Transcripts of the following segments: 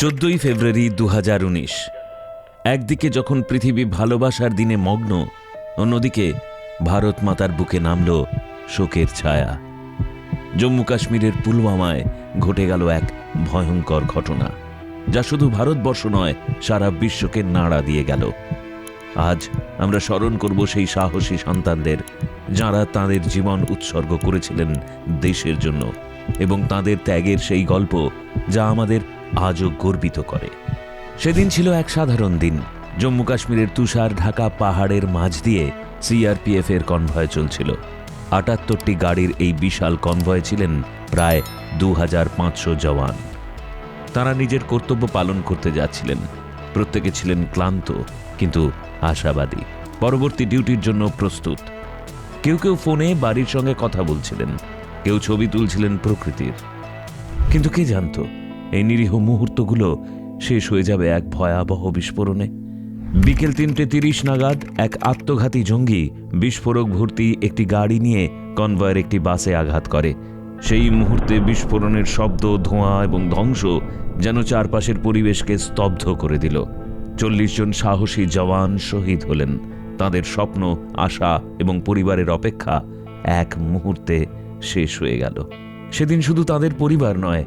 চোদ্দই ফেব্রুয়ারি দু হাজার উনিশ। একদিকে যখন পৃথিবী ভালোবাসার দিনে মগ্ন, অন্যদিকে ভারত মাতার বুকে নামল শোকের ছায়া। জম্মু কাশ্মীরের পুলওয়ামায় ঘটে গেল এক ভয়ঙ্কর ঘটনা, যা শুধু ভারতবর্ষ নয়, সারা বিশ্বকে নাড়া দিয়ে গেল। আজ আমরা স্মরণ করব সেই সাহসী সন্তানদের, যাঁরা তাঁদের জীবন উৎসর্গ করেছিলেন দেশের জন্য, এবং তাদের ত্যাগের সেই গল্প যা আমাদের আজও গর্বিত করে। সেদিন ছিল এক সাধারণ দিন। জম্মু কাশ্মীরের তুষার ঢাকা পাহাড়ের মাঝ দিয়ে সিআরপিএফ এর কনভয় চলছিল। আটাত্তরটি গাড়ির এই বিশাল কনভয় ছিলেন প্রায় দু পাঁচশো জওয়ান। তারা নিজের কর্তব্য পালন করতে যাচ্ছিলেন। প্রত্যেকে ছিলেন ক্লান্ত, কিন্তু আশাবাদী। পরবর্তী ডিউটির জন্য প্রস্তুত। কেউ কেউ ফোনে বাড়ির সঙ্গে কথা বলছিলেন। কেউ ছবি তুলছিলেন প্রকৃতির। কিন্তু কে জানতো? এই নিরীহ মুহূর্তগুলো শেষ হয়ে যাবে এক ভয়াবহ বিস্ফোরণে। বিকেল তিনটে তিরিশ নাগাদ এক আত্মঘাতী জঙ্গি বিস্ফোরক ভর্তি একটি গাড়ি নিয়ে কনভয়ের একটি বাসে আঘাত করে। সেই মুহূর্তে বিস্ফোরণের শব্দ, ধোঁয়া এবং ধ্বংস যেন চারপাশের পরিবেশকে স্তব্ধ করে দিল। চল্লিশ জন সাহসী জওয়ান শহীদ হলেন। তাদের স্বপ্ন, আশা এবং পরিবারের অপেক্ষা এক মুহূর্তে শেষ হয়ে গেল। সেদিন শুধু তাদের পরিবার নয়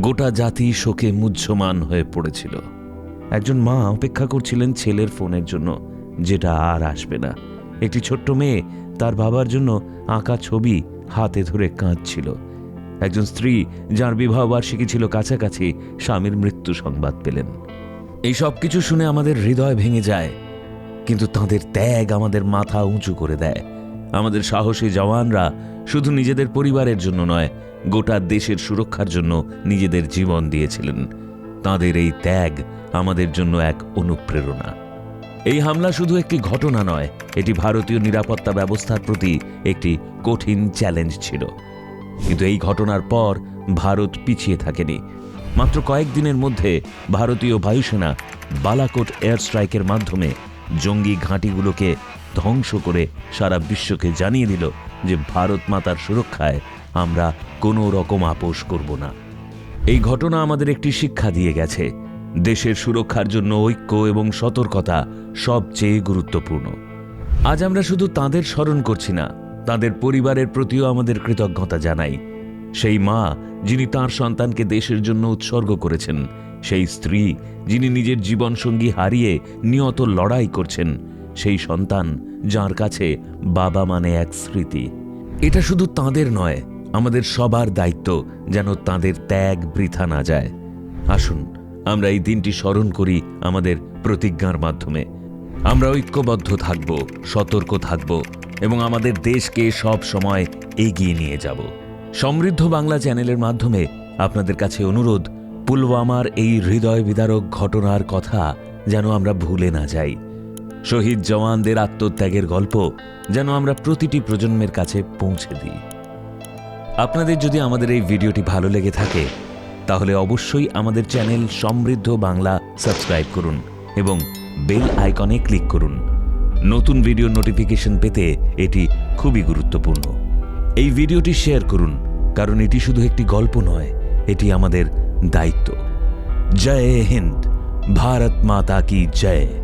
গোটা জাতি শোকে মুহ্যমান হয়ে পড়েছিল। একজন মা অপেক্ষা করছিলেন ছেলের ফোনের জন্য, যেটা আর আসবে না। একটি ছোট্ট মেয়ে তার বাবার জন্য আঁকা ছবি হাতে ধরে কাঁদছিল। একজন স্ত্রী যার বিবাহ বার্ষিকী ছিল কাছাকাছি স্বামীর মৃত্যু সংবাদ পেলেন। এই সব কিছু শুনে আমাদের হৃদয় ভেঙে যায়, কিন্তু তাদের ত্যাগ আমাদের মাথা উঁচু করে দেয়। আমাদের সাহসী জওয়ানরা শুধু নিজেদের পরিবারের জন্য নয়, গোটা দেশের সুরক্ষার জন্য নিজেদের জীবন দিয়েছিলেন। তাদের এই ত্যাগ আমাদের জন্য এক অনুপ্রেরণা। এই হামলা শুধু একটি ঘটনা নয়, এটি ভারতীয় নিরাপত্তা ব্যবস্থার প্রতি একটি কঠিন চ্যালেঞ্জ ছিল। কিন্তু এই ঘটনার পর ভারত পিছিয়ে থাকেনি। মাত্র কয়েকদিনের মধ্যে ভারতীয় বায়ুসেনা বালাকোট এয়ার স্ট্রাইকের মাধ্যমে জঙ্গি ঘাঁটিগুলোকে ধ্বংস করে সারা বিশ্বকে জানিয়ে দিল যে ভারত মাতার সুরক্ষায় আমরা কোনো রকম আপোষ করব না। এই ঘটনা আমাদের একটি শিক্ষা দিয়ে গেছে। দেশের সুরক্ষার জন্য ঐক্য এবং সতর্কতা সবচেয়ে গুরুত্বপূর্ণ। আজ আমরা শুধু তাদের স্মরণ করছি না, তাদের পরিবারের প্রতিও আমাদের কৃতজ্ঞতা জানাই। সেই মা যিনি তার সন্তানকে দেশের জন্য উৎসর্গ করেছেন, সেই স্ত্রী যিনি নিজের জীবনসঙ্গী হারিয়ে নিয়ত লড়াই করছেন সেই সন্তান যার কাছে বাবা মানে এক স্মৃতি। এটা শুধু তাদের নয়, আমাদের সবার দায়িত্ব যেন তাদের ত্যাগ বৃথা না যায়। আসুন, আমরা এই দিনটি স্মরণ করি আমাদের প্রতিজ্ঞার মাধ্যমে। আমরা ঐক্যবদ্ধ থাকব, সতর্ক থাকব এবং আমাদের দেশকে সব সময় এগিয়ে নিয়ে যাব। সমৃদ্ধ বাংলা চ্যানেলের মাধ্যমে আপনাদের কাছে অনুরোধ, পুলওয়ামার এই হৃদয় বিদারক ঘটনার কথা যেন আমরা ভুলে না যাই। শহীদ জওয়ানদের আত্মত্যাগের গল্প যেন আমরা প্রতিটি প্রজন্মের কাছে পৌঁছে দিই। আপনাদের যদি আমাদের এই ভিডিওটি ভালো লেগে থাকে, তাহলে অবশ্যই আমাদের চ্যানেল সমৃদ্ধ বাংলা সাবস্ক্রাইব করুন এবং বেল আইকনে ক্লিক করুন। নতুন ভিডিও নোটিফিকেশন পেতে এটি খুবই গুরুত্বপূর্ণ। এই ভিডিওটি শেয়ার করুন, কারণ এটি শুধু একটি গল্প নয়, এটি আমাদের দায়িত্ব। জয় হিন্দ, ভারত মাতা কি জয়।